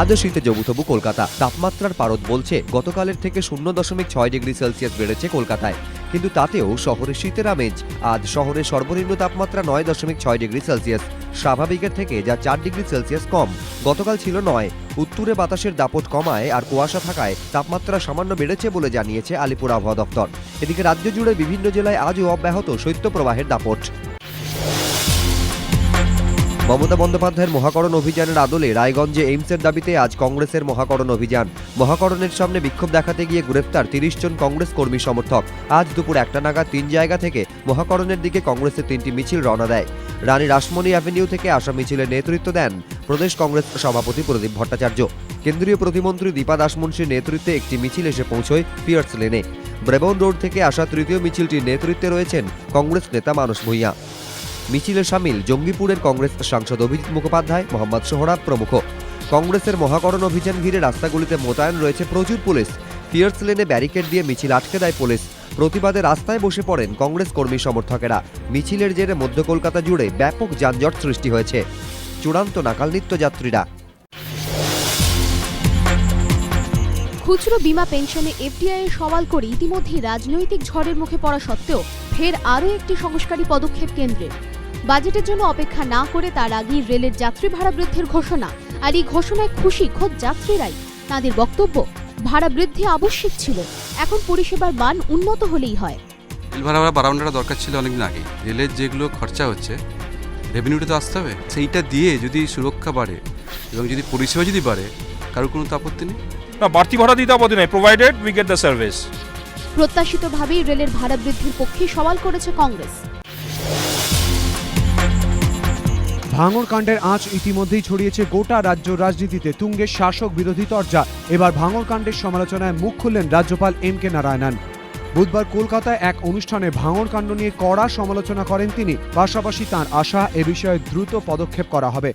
আজও শীতে জবুতবু কলকাতা। তাপমাত্রার পারদ বলছে, গতকালের থেকে শূন্য দশমিক ছয় ডিগ্রি সেলসিয়াস বেড়েছে কলকাতায়। কিন্তু তাতেও শহরে শীতের আমেজ। আজ শহরের সর্বনিম্ন তাপমাত্রা নয় দশমিক ছয় ডিগ্রি সেলসিয়াস। স্বাভাবিকের থেকে যা চার ডিগ্রি সেলসিয়াস কম। গতকাল ছিল নয়। উত্তরে বাতাসের দাপট কমায় আর কুয়াশা থাকায় তাপমাত্রা সামান্য বেড়েছে বলে জানিয়েছে আলিপুর আবহাওয়া দপ্তর। এদিকে রাজ্য জুড়ে বিভিন্ন জেলায় আজও অব্যাহত শৈত্যপ্রবাহের দাপট। মমতা বন্দ্যোপাধ্যায়ের মহাকরণ অভিযানের আদলে রায়গঞ্জে এইমসের দাবিতে আজ কংগ্রেসের মহাকরণ অভিযান। মহাকরণের সামনে বিক্ষোভ দেখাতে গিয়ে গ্রেফতার তিরিশ জন কংগ্রেস কর্মী সমর্থক। আজ দুপুর একটা নাগাদ তিন জায়গা থেকে মহাকরণের দিকে কংগ্রেসের তিনটি মিছিল রওনা দেয়। রানী রাসমণি অ্যাভিনিউ থেকে আসা মিছিলের নেতৃত্ব দেন প্রদেশ কংগ্রেস সভাপতি প্রদীপ ভট্টাচার্য। কেন্দ্রীয় প্রতিমন্ত্রী দীপা দাসমুন্সির নেতৃত্বে একটি মিছিল এসে পৌঁছয় পিয়ার্স লেনে। ব্রেবন রোড থেকে আসা তৃতীয় মিছিলটির নেতৃত্বে রয়েছেন কংগ্রেস নেতা মানস ভূঁইয়া। মিছিলে সামিল জঙ্গিপুরের কংগ্রেস সাংসদ অভিজিৎ মুখোপাধ্যায়, মোহাম্মদ সোহরাব প্রমুখ। কংগ্রেসের মহাকরণ অভিযান ঘিরে রাস্তাগুলিতে মোতায়েন রয়েছে প্রচুর পুলিশ। পিয়ার্স লেনে ব্যারিকেড দিয়ে মিছিল আটকে দেয় পুলিশ। প্রতিবাদে রাস্তায় বসে পড়েন কংগ্রেস কর্মী সমর্থকেরা। মিছিলের জেরে মধ্য কলকাতা জুড়ে ব্যাপক যানজট সৃষ্টি হয়েছে। চূড়ান্ত নাকাল নিত্যযাত্রীরা। খুচরো বিমা পেনশনে এফডিআই সওয়াল করে ইতিমধ্যেই রাজনৈতিক ঝড়ের মুখে পড়া সত্ত্বেও ফের আরও একটি সংস্কারী পদক্ষেপ কেন্দ্রের বাজেটের জন্য অপেক্ষা না করে তার আগেই রেলের যাত্রী ভাড়া বৃদ্ধির ঘোষণা। আর এই ঘোষণায় খুশি খোদ যাত্রীরাই। তাদের বক্তব্য ভাড়া বৃদ্ধি আবশ্যিক ছিল। এখন পরিষেবার মান উন্নত হলেই হয়। রেল ভাড়া বাড়ানোটা দরকার ছিল অনেকদিন আগে। রেলের যেগুলো খরচা হচ্ছে রেভিনিউটা তো আসতে হবে। সেইটা দিয়ে যদি সুরক্ষা বাড়ে এবং যদি পরিষেবা যদি বাড়ে কারোর কোনো তো আপত্তি নেই। না বাড়তি ভাড়া দিতে আপত্তি নেই। Provided we get the service প্রত্যাশিতভাবেই রেলের ভাড়া বৃদ্ধির পক্ষে সওয়াল করেছে কংগ্রেস। ভাঙর কাণ্ডের আঁচ ইতিমধ্যেই ছড়িয়েছে গোটা রাজ্য রাজনীতিতে। তুঙ্গের শাসক বিরোধী তর্জা। এবার ভাঙর কাণ্ডের সমালোচনায় মুখ খুললেন রাজ্যপাল এম কে নারায়ণন। বুধবার কলকাতায় এক অনুষ্ঠানে ভাঙর কাণ্ড নিয়ে কড়া সমালোচনা করেন তিনি। পাশাপাশি তার আশা এ বিষয়ে দ্রুত পদক্ষেপ করা হবে।